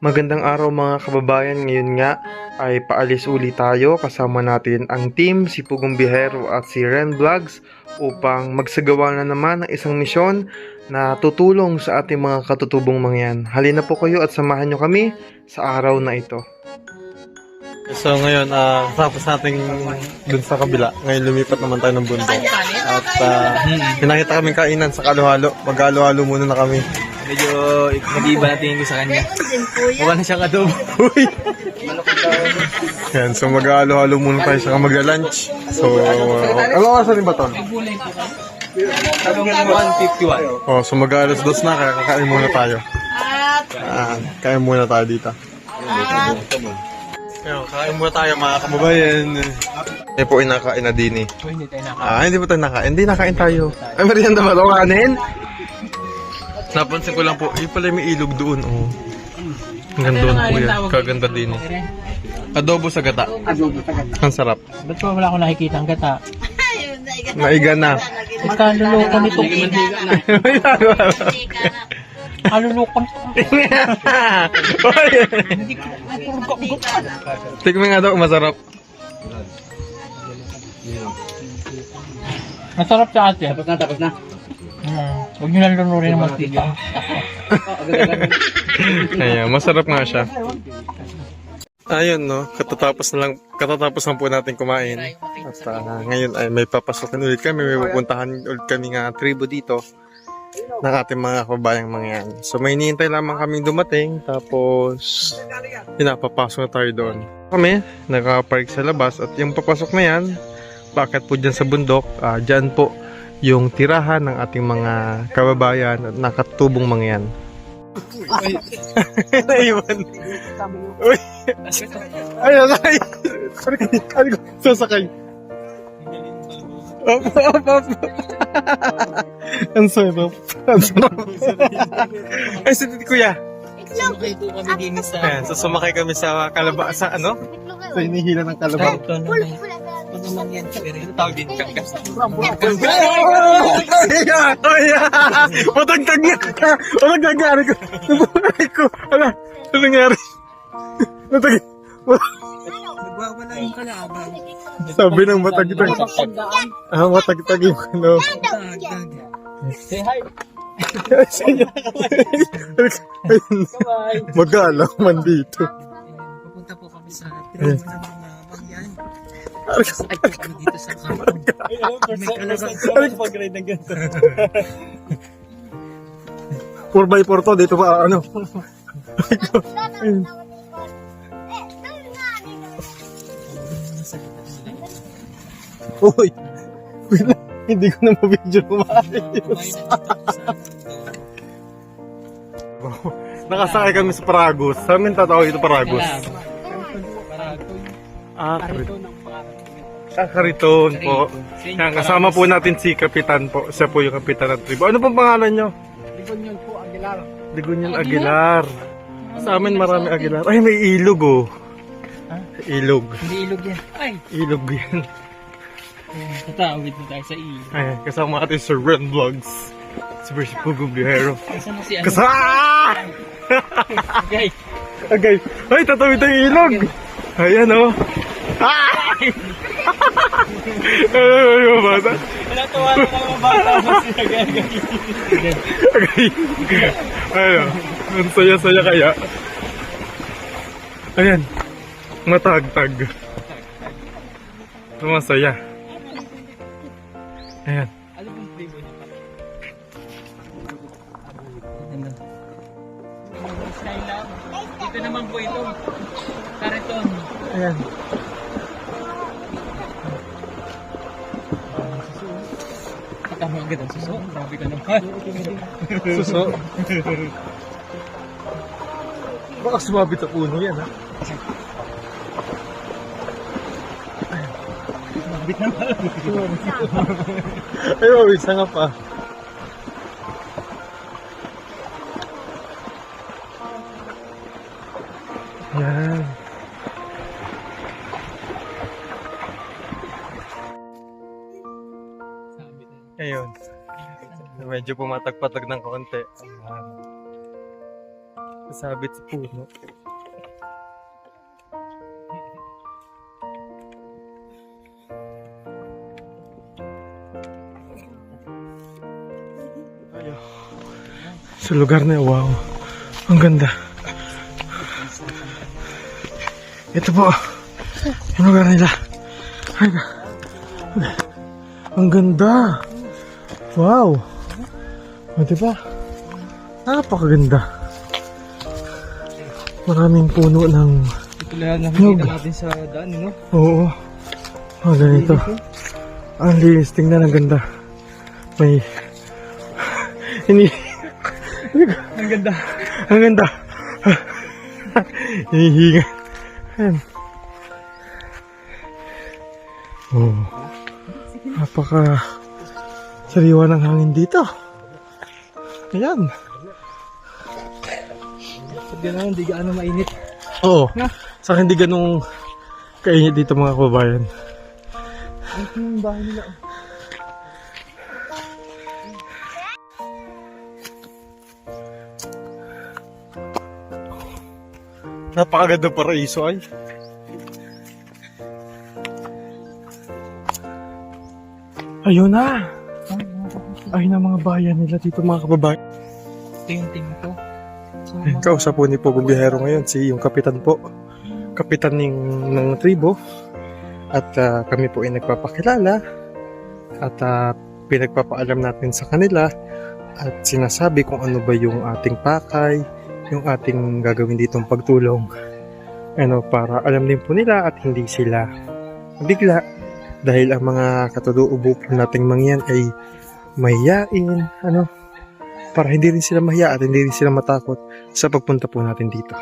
Magandang araw mga kababayan. Ngayon nga ay paalis uli tayo kasama natin ang team si Pugong Bihero at si Ren Vlogs upang magsagawa na naman ng isang misyon na tutulong sa ating mga katutubong mangyan. Halina po kayo at samahan nyo kami sa araw na ito. So ngayon, uh, tapos natin dun sa kabila. Ngayon lumipat naman tayo ng bundok. At uh, pinakita kaming kainan sa kaluhalo. Mag-halo-halo muna na kami. Medyo nag-iiba na tingin ko sa kanya. Mukha na siyang adobo. Uy! Yan, so mag-halo-halo muna tayo sa mag-lunch. So, uh, ano oras rin ba to? 151. Oh, so mag-alas dos na, kaya kakain muna tayo. Ah, kain muna tayo dito. Ayun, kain muna tayo mga kababayan. Eh po, inakain na din eh. Hindi tayo naka. Ah, hindi po tayo nakain. Hindi nakain tayo. Ay, merienda ba ito? Kanin? Napansin ko lang po, eh pala may ilog doon. Oh. Hanggang doon po yan. Kaganda din eh. Adobo sa gata. Adobo sa gata. Ang sarap. Ba't pa wala akong nakikita ang gata? Naiga na. Ikaluloko nito. Kaluloko nito. Oy! Tikman nga daw, masarap. Masarap sa ate. Tapos na, tapos na. Hmm. Huwag nyo lang lunurin naman tita. Ayan, masarap nga siya. Ayun, no. Katatapos na lang, katatapos lang po natin kumain. At ah, ngayon ay may papasokin ulit kami. May pupuntahan ulit kami nga tribo dito ng ating mga kabayang mga yan. So may hinihintay lamang kaming dumating. Tapos, pinapapasok na tayo doon. Kami, nakapark sa labas. At yung papasok na yan, bakit po dyan sa bundok, ah, dyan po yung tirahan ng ating mga kababayan at nakatubong mga yan. Naiwan. Uy! Ay, ay! Ay, ko, sasakay. Opo, opo, opo. Ang sarap. Ang sarap. Ay, sa kuya. Sumakay po kami din sa... Ayan, so sumakay kami sa kalaba, sa ano? Sa inihila ng kalabang. Ito naman. Ano naman yan? Pero yung tawag din! Ayan! Matagtag na! Matagtag na! Ano ko? Ko! Ala! Ano nangyari? Nagwawala yung kalaban. Sabi ng matagtag. Ah, matagtag yung ano. Say hi. Mag-aalaw man dito. Pupunta po kami sa tribo ng mga. Ay, kami dito sa kampong. May kalaban. pag-ride ng ganito. 4x4 to, dito pa ano. Uy! Wait lang, Hindi ko na ma-video kumaayos. Nakasakay kami sa Paragos. Sa amin tatawag ito Paragos. Ah, Kariton. Ah, Kariton po. Yan, kasama po natin si Kapitan po. Siya po yung Kapitan ng tribo. Ano pong pangalan nyo? Ligonyon po, Aguilar. Ligunyan Aguilar. Sa amin marami Aguilar. Ay, may ilog oh. Ha? Ilog. Hindi ilog yan. Ay! Ilog yan. Tatawid na tayo sa ilog. Ayan, kasama natin sa Ren Vlogs. Si Percy Pugo Bihero. Kasi mo si ano? Kasa! Guys, Agay! Ay, tatawid ang ilog! Ayan oh. Ah! Ay, ay, ay, bata. Pinatawa na lang ang bata siya gagawin. Agay. Ayun. Ang saya-saya kaya. Ayan. Matagtag. Masaya. Ayan. Ano pong tribo niya pa? Skyline. Dito naman po ito. Kariton. Ayan. Kita mo agad ang suso. Grabe ka naman. Suso. Baka sumabit sa puno yan, ha? Mabit na pala. Ay, mabisa nga pa. Yan. Ayun. Medyo pumatag-patag ng konti. Sabit sa puno. Sa lugar na wow. Ang ganda. Ito po. Yung lugar nila. Ay, ang ganda. Wow. O, diba? Napakaganda. Maraming puno ng... Nakikita natin sa daan, no? Oo. Oh, ganito. Ang linis. Tingnan ang ganda. May... Ini... Ang ganda. Ang ganda. Hinihinga. Ayan. Oh. Napaka sariwa ng hangin dito. Ayan. Pag gano'n, hindi gaano mainit. Oo. Na? Sa akin hindi ganong kainit dito mga kababayan. Ang bahay nila. Napakaganda paraiso ay. Ayun na. Ayun na mga bayan nila dito mga kababayan. Ito yung team ko. Ayun, kausap po ni Pugong Bihero ngayon, si yung kapitan po. Kapitan ng, ng tribo. At ah, kami po ay nagpapakilala. At ah, pinagpapaalam natin sa kanila. At sinasabi kung ano ba yung ating pakay, yung ating gagawin ditong pagtulong. Ano, para alam din po nila at hindi sila bigla. Dahil ang mga katuduubo po nating mangyan ay mahiyain, ano, para hindi rin sila mahiya at hindi rin sila matakot sa pagpunta po natin dito.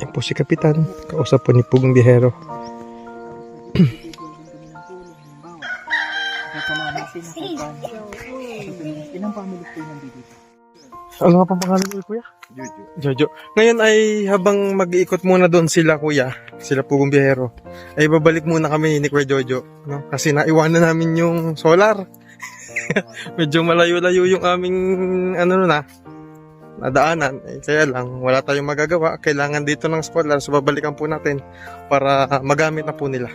Yan po si Kapitan, kausap po ni Pugong Bihero. Ilang family po nandito? Ano nga pang pangalan mo, Kuya? Jojo. Jojo. Ngayon ay habang mag-iikot muna doon sila, Kuya, sila Pugong Bihero, ay babalik muna kami ni Kuya Jojo. No? Kasi naiwanan namin yung solar. Medyo malayo-layo yung aming ano na, nadaanan. Eh, kaya lang, wala tayong magagawa. Kailangan dito ng solar. So, babalikan po natin para magamit na po nila.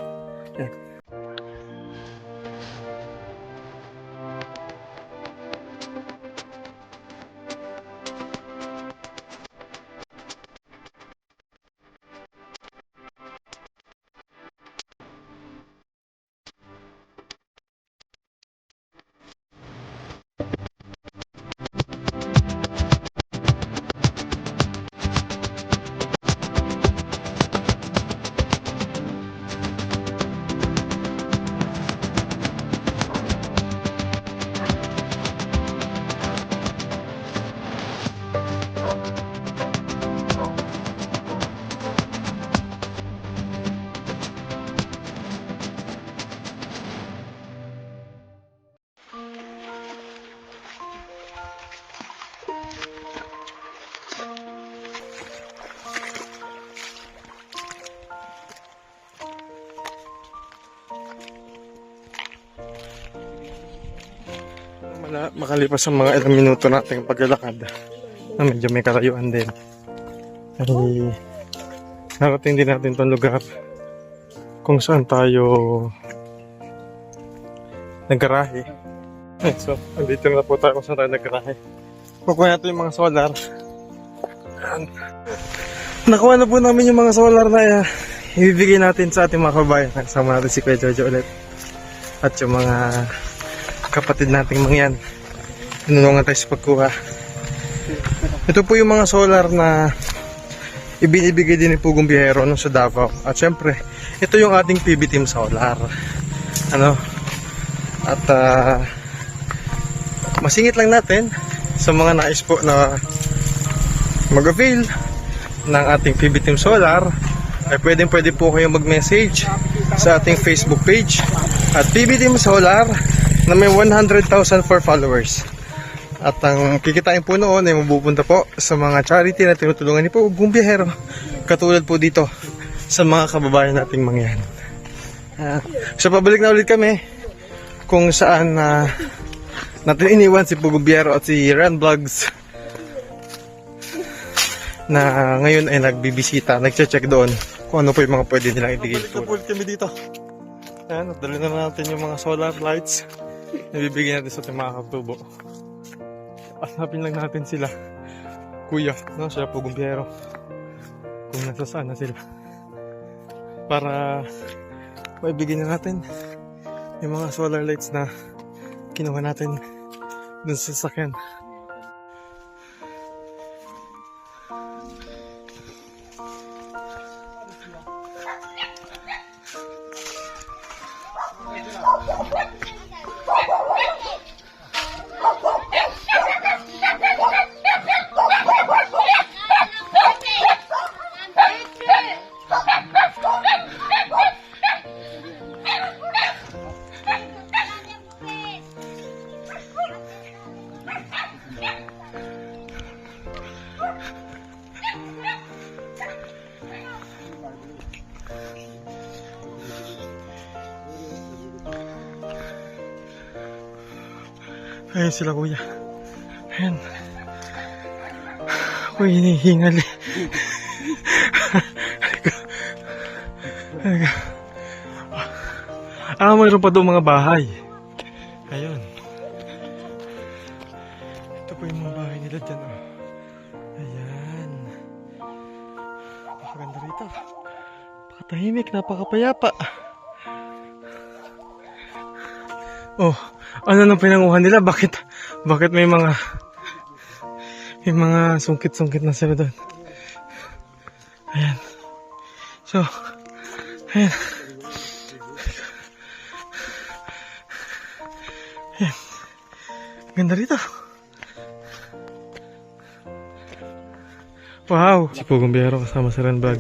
Mala, makalipas ang mga ilang minuto nating paglalakad. Na medyo may kalayuan din. Ay narating din natin tong lugar kung saan tayo naggarahe Eh, so andito na po tayo kung saan tayo naggarahe kukuha natin yung mga solar. Nakuha na po namin yung mga solar na uh, ibibigay natin sa ating mga kabayan kasama natin si Kuya Jojo ulit. At yung mga kapatid nating mangyan. Tinulungan tayo sa pagkuha. Ito po yung mga solar na ibinibigay din ni Pugong Bihero no, sa Davao. At syempre, ito yung ating PB Team Solar. Ano? At ah, masingit lang natin sa mga nais po na mag-avail ng ating PB Team Solar ay pwedeng pwede po kayong mag-message sa ating Facebook page at PB Team Solar na may 100,000 for followers. At ang kikitain po noon ay mapupunta po sa mga charity na tinutulungan ni po Gumbiyahero. Katulad po dito sa mga kababayan nating mangyan. Ah, so pabalik na ulit kami kung saan na natin iniwan si Pugubiero at si Ran Vlogs na ngayon ay nagbibisita, nagche-check doon kung ano po yung mga pwede nilang ibigay. Tupul kami dito. Ayan, dali na natin yung mga solar lights na bibigyan natin sa ating mga katubo. Asapin lang natin sila. Kuya, no, sila po gumpiyero. Kung nasa saan na sila. Para maibigyan na natin yung mga solar lights na kinuha natin dun sa sasakyan. Ayun sila kuya. Ayun. Uy, hinihingal eh. Ah, mayroon pa doon mga bahay. Ayun. Ito po yung mga bahay nila dyan. Oh. Ayan. Napakaganda rito. Napakatahimik, napakapayapa. Oh, ano nang pinanguhan nila? Bakit, bakit may mga, may mga sungkit-sungkit na sila doon? Ayan. So, ayan. Ayan. Ganda rito. Wow! Si Pugong Biyero kasama si Ren no?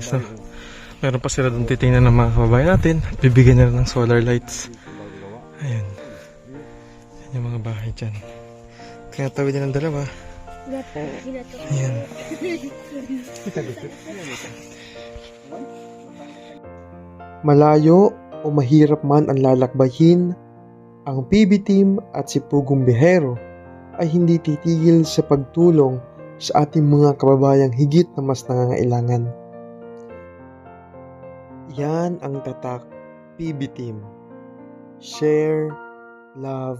Meron pa sila doon titingnan ng mga kababayan natin. At bibigyan nila ng solar lights. Ayan. Yung mga bahay dyan. Kaya tawid ng dalawa. Ayan. Malayo o mahirap man ang lalakbayin, ang PB Team at si Pugong Bihero ay hindi titigil sa pagtulong sa ating mga kababayang higit na mas nangangailangan. Yan ang tatak PB Team. Share, love,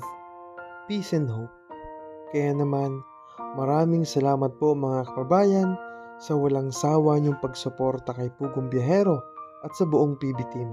peace and hope. Kaya naman, maraming salamat po mga kababayan sa walang sawa niyong pagsuporta kay Pugong Biyahero at sa buong PB Team.